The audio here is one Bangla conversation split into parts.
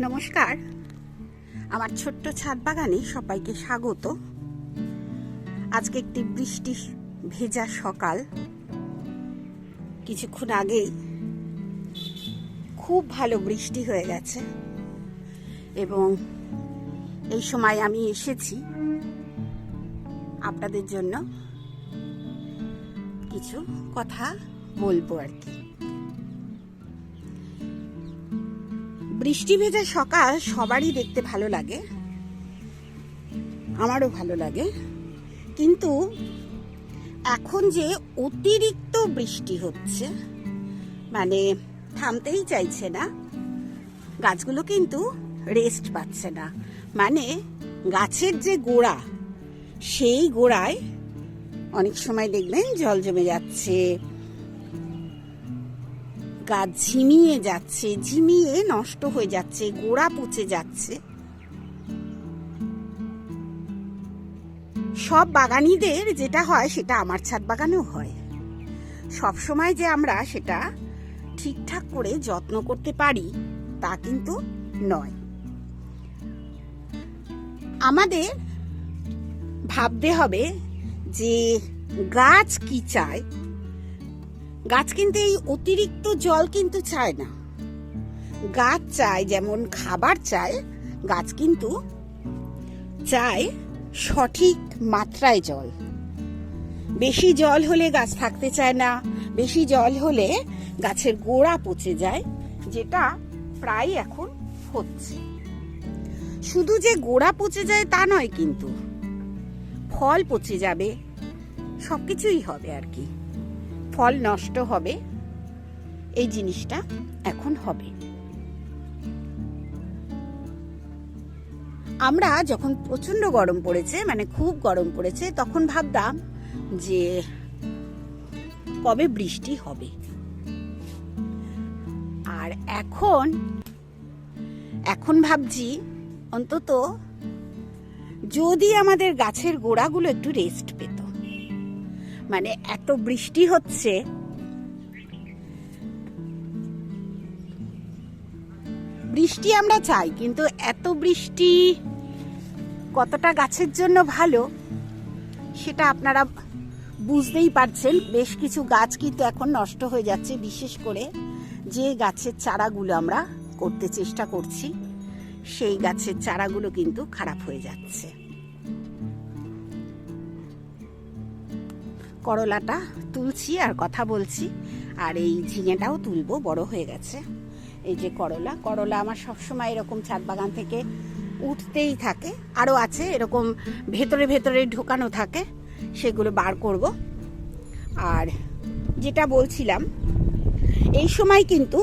নমস্কার। আমার ছোট্ট ছাদ বাগানে সবাইকে স্বাগত। আজকে একটি বৃষ্টি ভেজা সকাল। কিছুক্ষণ আগেই খুব ভালো বৃষ্টি হয়ে গেছে। এবং এই সময় আমি এসেছি আপনাদের জন্য কিছু কথা বলব আর কি। বৃষ্টি ভেজা সকাল সবারই দেখতে ভালো লাগে। আমারও ভালো লাগে। কিন্তু এখন যে অতিরিক্ত বৃষ্টি হচ্ছে মানে থামতেই চাইছে না। গাছগুলো কিন্তু রেস্ট পাচ্ছে না। মানে গাছের যে গোড়া, সেই গোড়ায় অনেক সময় দেখবেন জল জমে যাচ্ছে গাছ ঝিমিয়ে যাচ্ছে, ঝিমিয়ে নষ্ট হয়ে যাচ্ছে, গোড়া পচে যাচ্ছে। সব বাগানিদের যেটা হয় সেটা আমার ছাদ বাগানেও হয়। সব সময় যে আমরা সেটা ঠিকঠাক করে যত্ন করতে পারি, তা কিন্তু নয়। আমাদের ভাবতে হবে যে গাছ কি চায় গাছ কিন্তু এই অতিরিক্ত জল কিন্তু চায় না। গাছ চায় যেমন খাবার চায়, গাছ কিন্তু চায় সঠিক মাত্রায় জল। বেশি জল হলে গাছ থাকতে চায় না, বেশি জল হলে গাছের গোড়া পচে যায়, যেটা প্রায় এখন হচ্ছে। শুধু যে গোড়া পচে যায় তা নয় কিন্তু, ফল পচে যাবে, সবকিছুই হবে আর কি। ফল নষ্ট হবে, এই জিনিসটা এখন হবে। আমরা যখন প্রচণ্ড গরম পড়েছে মানে খুব গরম পড়েছে, তখন ভাবতাম যে কবে বৃষ্টি হবে। আর এখন এখন ভাবছি অন্তত যদি আমাদের গাছের গোড়াগুলো একটু রেস্ট পেত। মানে এত বৃষ্টি হচ্ছে। বৃষ্টি আমরা চাই, কিন্তু এত বৃষ্টি কতটা গাছের জন্য ভালো, সেটা আপনারা বুঝতেই পারছেন। বেশ কিছু গাছ কিন্তু এখন নষ্ট হয়ে যাচ্ছে, বিশেষ করে যে গাছের চারাগুলো আমরা করতে চেষ্টা করছি, সেই গাছের চারাগুলো কিন্তু খারাপ হয়ে যাচ্ছে। করলাটা তুলছি আর কথা বলছি, আর এই ঝিঙেটাও তুলবো, বড় হয়ে গেছে। এই যে করলা করলা আমার সবসময় এরকম ছাদ বাগান থেকে উঠতেই থাকে আরও আছে এরকম ভেতরে ভেতরে ঢোকানো থাকে, সেগুলো বার করব। আর যেটা বলছিলাম, এই সময় কিন্তু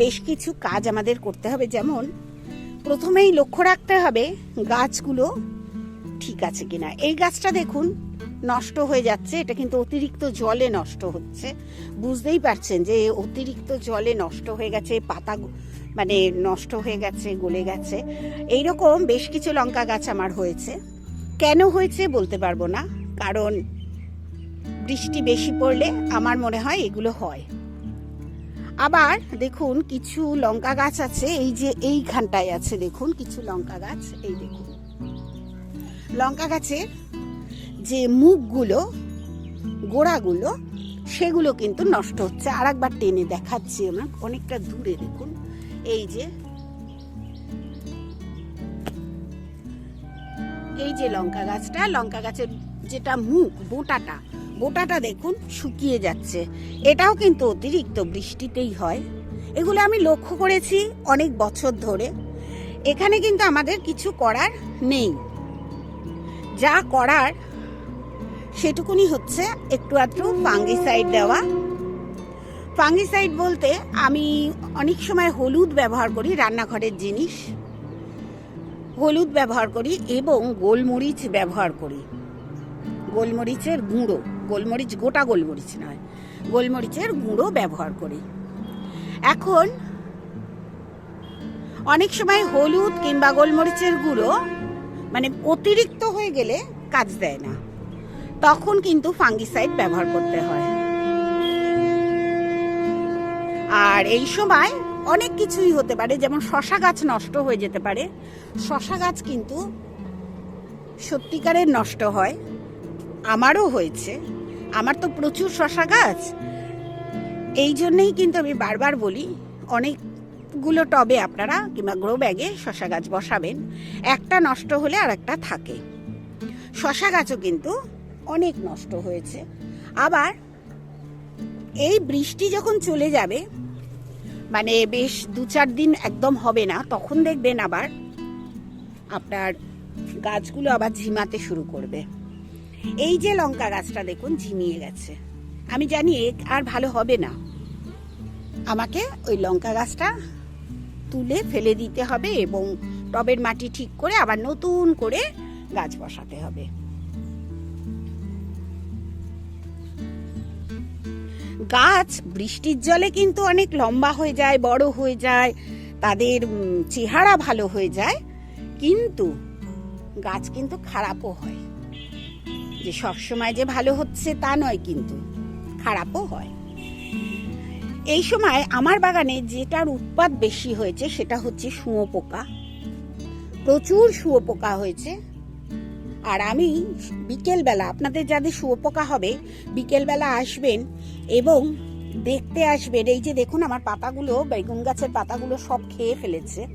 বেশ কিছু কাজ আমাদের করতে হবে, যেমন প্রথমেই লক্ষ্য রাখতে হবে গাছগুলো ঠিক আছে কিনা। এই গাছটা দেখুন নষ্ট হয়ে যাচ্ছে, এটা কিন্তু অতিরিক্ত জলে নষ্ট হচ্ছে। বুঝতেই পারছেন যে অতিরিক্ত জলে নষ্ট হয়ে গেছে, পাতা মানে নষ্ট হয়ে গেছে, গলে গেছে। এইরকম বেশ কিছু লঙ্কা গাছ আমার হয়েছে। কেন হয়েছে বলতে পারব না, কারণ বৃষ্টি বেশি পড়লে আমার মনে হয় এগুলো হয়। আবার দেখুন কিছু লঙ্কা গাছ আছে, এই যে এইখানটায় আছে, দেখুন কিছু লঙ্কা গাছ, এই দেখুন। লঙ্কা গাছের যে মুখগুলো, গোড়াগুলো, সেগুলো কিন্তু নষ্ট হচ্ছে। আর একবার টেনে দেখাচ্ছি আমার, অনেকটা দূরে দেখুন। এই যে এই যে লঙ্কা গাছটা, লঙ্কা গাছের যেটা মুখ বোটাটা বোটাটা দেখুন শুকিয়ে যাচ্ছে। এটাও কিন্তু অতিরিক্ত বৃষ্টিতেই হয়। এগুলো আমি লক্ষ্য করেছি অনেক বছর ধরে। এখানে কিন্তু আমাদের কিছু করার নেই। যা করার সেটুকুনি হচ্ছে একটু আধটু ফাঙ্গিসাইড দেওয়া। ফাঙ্গিসাইড বলতে আমি অনেক সময় হলুদ ব্যবহার করি রান্নাঘরের জিনিস। হলুদ ব্যবহার করি এবং গোলমরিচ ব্যবহার করি। গোলমরিচের গুঁড়ো, গোলমরিচ গোটা গোলমরিচ নয়, গোলমরিচের গুঁড়ো ব্যবহার করি। এখন অনেক সময় হলুদ কিংবা গোলমরিচের গুঁড়ো মানে অতিরিক্ত হয়ে গেলে কাজ দেয় না। তখন কিন্তু ফাঙ্গিসাইড ব্যবহার করতে হয়। আর এই সময় অনেক কিছুই হতে পারে, যেমন শশা গাছ নষ্ট হয়ে যেতে পারে। শশা গাছ কিন্তু সত্যিকারের নষ্ট হয়। আমারও হয়েছে। আমার তো প্রচুর শশা গাছ। এই জন্যেই কিন্তু আমি বারবার বলি, অনেকগুলো টবে আপনারা কিংবা গ্রো ব্যাগে শশা গাছ বসাবেন। একটা নষ্ট হলে আর একটা থাকে। শশা গাছও কিন্তু অনেক নষ্ট হয়েছে। আবার এই বৃষ্টি যখন চলে যাবে মানে বেশ দু চার দিন একদম হবে না, তখন দেখবেন আবার আপনার গাছগুলো আবার ঝিমাতে শুরু করবে। এই যে লঙ্কা গাছটা দেখুন, ঝিমিয়ে গেছে। আমি জানি এ আর ভালো হবে না। আমাকে ওই লঙ্কা গাছটা তুলে ফেলে দিতে হবে এবং টবের মাটি ঠিক করে আবার নতুন করে গাছ বসাতে হবে। গাছ, বৃষ্টির জলে কিন্তু অনেক লম্বা হয়ে যায়, বড় হয়ে যায়, তাদের চেহারা ভালো হয়ে যায়, কিন্তু গাছ কিন্তু খারাপও হয়। যে সবসময় যে ভালো হচ্ছে তা নয় কিন্তু, খারাপও হয়। এই সময় আমার বাগানে যেটার উৎপাদ বেশি হয়েছে সেটা হচ্ছে শুঁয়োপোকা। প্রচুর শুঁয়োপোকা হয়েছে। আর আমি বিকেলবেলা, আপনাদের যাদের শুয়োপোকা হবে, বিকেলবেলা আসবেন এবং দেখতে আসবেন। এই যে দেখুন, আমার পাতাগুলো, বেগুন গাছের পাতাগুলো সব খেয়ে ফেলেছে।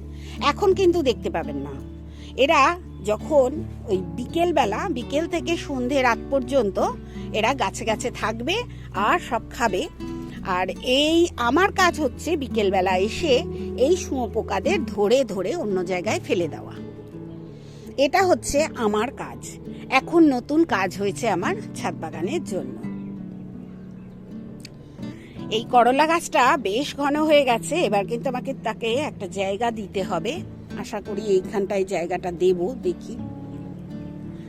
এখন কিন্তু দেখতে পাবেন না। এরা যখন ওই বিকেলবেলা, বিকেল থেকে সন্ধে রাত পর্যন্ত এরা গাছে গাছে থাকবে আর সব খাবে। আর এই আমার কাজ হচ্ছে বিকেলবেলা এসে এই শুঁয়োপোকাদের ধরে ধরে অন্য জায়গায় ফেলে দেওয়া। এটা হচ্ছে আমার কাজ। এখন নতুন কাজ হয়েছে আমার ছাদ বাগানের জন্য। এই করলা গাছটা বেশ ঘন হয়ে গেছে, এবার কিন্তু আমাকে তাকে একটা জায়গা দিতে হবে। আশা করি এইখানটায় জায়গাটা দেব, দেখি।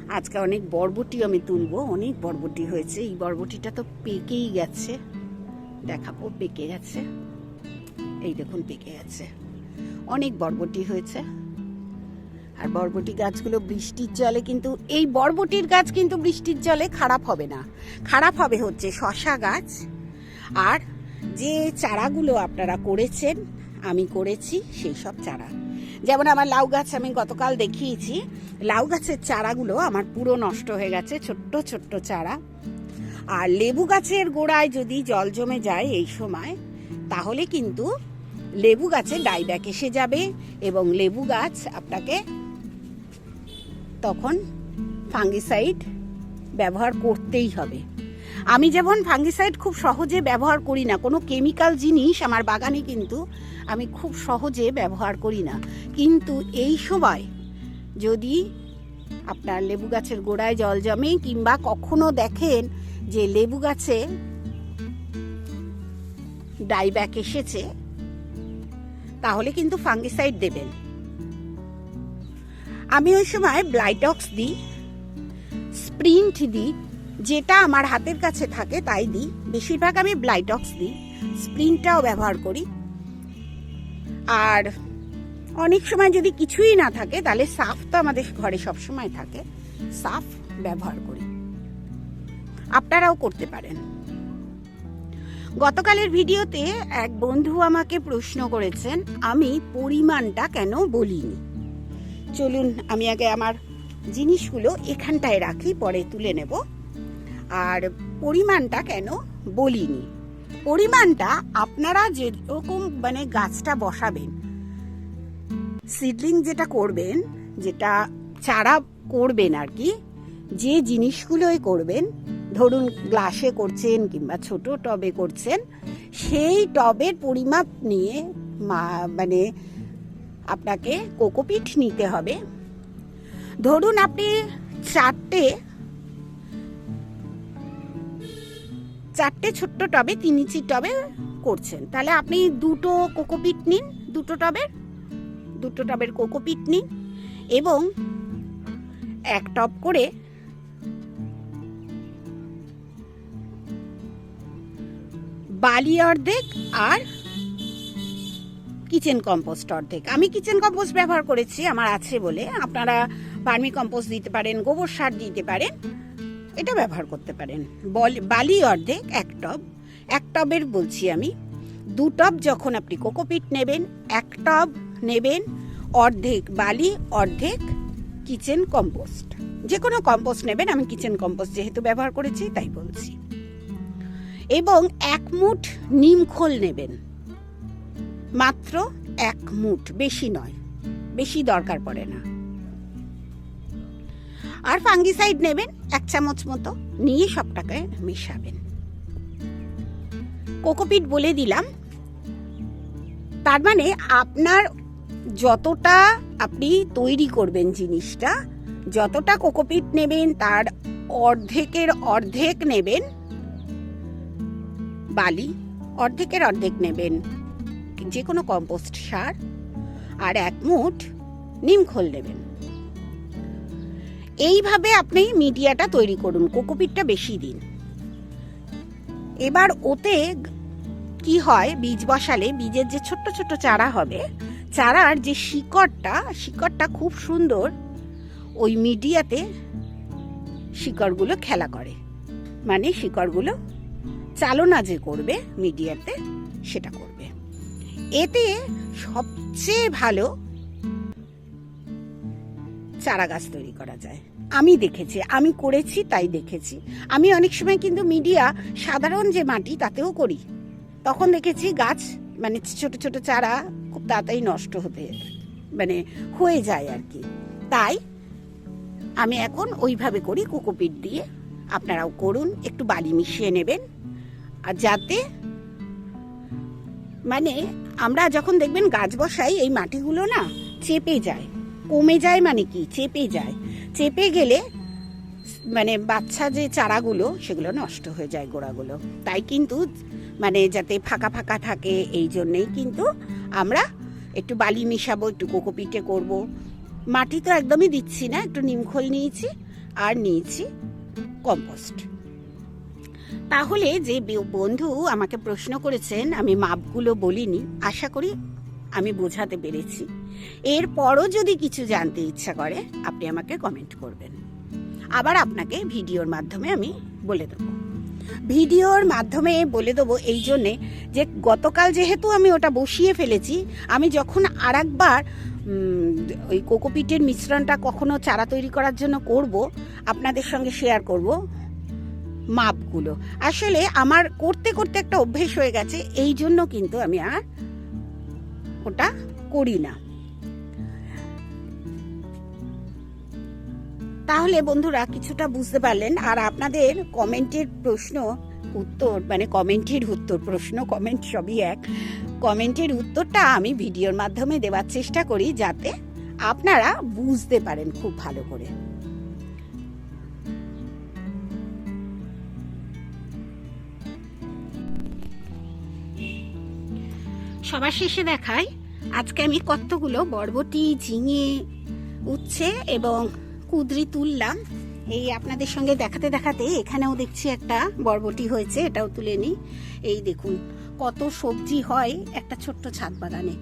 আজকে অনেক বরবটি আমি তুলবো, অনেক বরবটি হয়েছে। এই বরবটিটা তো পেকেই গেছে। দেখাবো, পেকে গেছে। এই দেখুন, পেকে গেছে। অনেক বরবটি হয়েছে। আর বরবটি গাছগুলো বৃষ্টির জলে কিন্তু, এই বরবটির গাছ কিন্তু বৃষ্টির জলে খারাপ হবে না। খারাপ হবে হচ্ছে শশা গাছ। আর যে চারাগুলো আপনারা করেছেন, আমি করেছি সেই সব চারা। যেমন আমার লাউ গাছ আমি গতকাল দেখিয়েছি। লাউ গাছের চারাগুলো আমার পুরো নষ্ট হয়ে গেছে, ছোট্ট ছোট্ট চারা। আর লেবু গাছের গোড়ায় যদি জল জমে যায় এই সময়, তাহলে কিন্তু লেবু গাছে ডাইব্যাক এসে যাবে এবং লেবু গাছ আপনাকে তখন ফাঙ্গিসাইড ব্যবহার করতেই হবে। আমি যেমন ফাঙ্গিসাইড খুব সহজে ব্যবহার করি না, কোনো কেমিক্যাল জিনিস আমার বাগানে কিন্তু আমি খুব সহজে ব্যবহার করি না। কিন্তু এই সময় যদি আপনার লেবু গাছের গোড়ায় জল জমে কিংবা কখনো দেখেন যে লেবু গাছে ডাইব্যাক এসেছে, তাহলে কিন্তু ফাঙ্গিসাইড দেবেন। আমি ওই সময় ব্লাইটক্স দিই স্প্রিন্ট দিই, যেটা আমার হাতের কাছে থাকে তাই দিই। বেশিরভাগ আমি ব্লাইটক্স দিই স্প্রিন্টটাও ব্যবহার করি। আর অনেক সময় যদি কিছুই না থাকে, তাহলে সাফ তো আমাদের ঘরে সব সময় থাকে, সাফ ব্যবহার করি। আপনারাও করতে পারেন। গতকালের ভিডিওতে এক বন্ধু আমাকে প্রশ্ন করেছেন, আমি পরিমাণটা কেন বলিনি? চলুন আমি আগে আমার জিনিসগুলো এখানটায় রাখি, পরে তুলে নেব। আর পরিমাণটা কেন বলিনি। পরিমাণটা আপনারা যেরকম মানে গাছটা বসাবেন, সিডলিং যেটা করবেন, যেটা চারা করবেন আর কি, যে জিনিসগুলোই করবেন, ধরুন গ্লাসে করছেন কিংবা ছোট টবে করছেন, সেই টবের পরিমাপ নিয়ে মানে আপনাকে কোকোপিট নিতে হবে। ধরুন আপনি চারটে চারটে ছোট্ট টবে তিন ইঞ্চি টবে করছেন। তাহলে আপনি দুটো কোকোপিট নিন, দুটো টবের দুটো টবের কোকোপিট নিন এবং এক টপ করে বালি অর্ধেক আর কিচেন কম্পোস্ট অর্ধেক। আমি কিচেন কম্পোস্ট ব্যবহার করেছি, আমার আছে বলে। আপনারা ভার্মি কম্পোস্ট দিতে পারেন, গোবর সার দিতে পারেন, এটা ব্যবহার করতে পারেন। বল- অর্ধেক, এক টব। এক টবের বলছি আমি, দু টব যখন আপনি কোকোপিট নেবেন, এক টব নেবেন, অর্ধেক বালি, অর্ধেক কিচেন কম্পোস্ট যে কোনো কম্পোস্ট নেবেন, আমি কিচেন কম্পোস্ট যেহেতু ব্যবহার করেছি, তাই বলছি। এবং এক মুঠ নিমখোল নেবেন। মাত্র এক মুঠ, বেশি নয়। বেশি দরকার পড়ে না। আর ফাঙ্গিসাইড নেবেন, এক চামচ মতো। নিয়ে সবটাকে মেশাবেন। কোকোপিট বলে দিলাম। তার মানে আপনার যতটা আপনি তৈরি করবেন জিনিসটা, যতটা কোকোপিট নেবেন, তার অর্ধেকের অর্ধেক নেবেন, বালি, অর্ধেকের অর্ধেক নেবেন। যে কোনো কম্পোস্ট সার আর এক মুঠ নিমখোল নেবেন। এইভাবে আপনি মিডিয়াটা তৈরি করুন, কোকোপিটটা বেশি দিন। এবার ওতে কি হয়, বীজ বসালে বীজের যে ছোট্ট ছোট্ট চারা হবে, চারার যে শিকড়টা শিকড়টা খুব সুন্দর ওই মিডিয়াতে শিকড়গুলো খেলা করে। মানে শিকড়গুলো চালনা যে করবে মিডিয়াতে, সেটা করবে। এতে সবচেয়ে ভালো চারা গাছ তৈরি করা যায়। আমি দেখেছি, আমি করেছি, তাই দেখেছি। আমি অনেক সময় কিন্তু মিডিয়া সাধারণ যে মাটি, তাতেও করি। তখন দেখেছি গাছ মানে ছোট ছোট চারা খুব তাড়াতাড়ি নষ্ট হতে মানে হয়ে যায় আর কি। তাই আমি এখন ওইভাবে করি, কোকোপিট দিয়ে। আপনারাও করুন, একটু বালি মিশিয়ে নেবেন। আর যাতে মানে আমরা যখন দেখবেন গাছ বসাই, এই মাটিগুলো না চেপে যায়। কমে যায় মানে কি? চেপে যায়। চেপে গেলে মানে বাচ্চা যে চারাগুলো, সেগুলো নষ্ট হয়ে যায় গোড়াগুলো। তাই কিন্তু মানে যাতে ফাঁকা ফাঁকা থাকে, এই জন্যেই কিন্তু আমরা একটু বালি মিশাবো, একটু কোকোপিটে করব। মাটি তো একদমই দিচ্ছি না, একটু নিমখোল নিয়েছি আর নিয়েছি কম্পোস্ট। তাহলে যে বন্ধু আমাকে প্রশ্ন করেছেন, আমি মাপগুলো বলিনি। আশা করি আমি বোঝাতে পেরেছি। এরপরও যদি কিছু জানতে ইচ্ছা করে, আপনি আমাকে কমেন্ট করবেন। আবার আপনাকে ভিডিওর মাধ্যমে আমি বলে দেবো। ভিডিওর মাধ্যমে বলে দেবো এই জন্যে যে, গতকাল যেহেতু আমি ওটা বসিয়ে ফেলেছি, আমি যখন আর একবার ওই কোকোপিটের মিশ্রণটা কখনো চারা তৈরি করার জন্য করব, আপনাদের সঙ্গে শেয়ার করব মাপগুলো। আসলে আমার করতে করতে একটা অভ্যেস হয়ে গেছে, এই জন্য কিন্তু আমি আর ওটা করি না। তাহলে বন্ধুরা কিছুটা বুঝতে পারলেন, আর আপনাদের কমেন্টের প্রশ্ন উত্তর মানে কমেন্টের উত্তর প্রশ্ন, কমেন্ট সবই এক, কমেন্টের উত্তরটা আমি ভিডিওর মাধ্যমে দেওয়ার চেষ্টা করি যাতে আপনারা বুঝতে পারেন খুব ভালো করে। সবার শেষে দেখাই, আজকে আমি কতগুলো বরবটি, ঝিঙে, উচ্ছে এবং কুদরি তুললাম। এই আপনাদের সঙ্গে দেখাতে দেখাতে এখানেও দেখছি একটা বরবটি হয়েছে, এটাও তুলে নিই। এই দেখুন, কত সবজি হয় একটা ছোট্ট ছাদ বাগানে।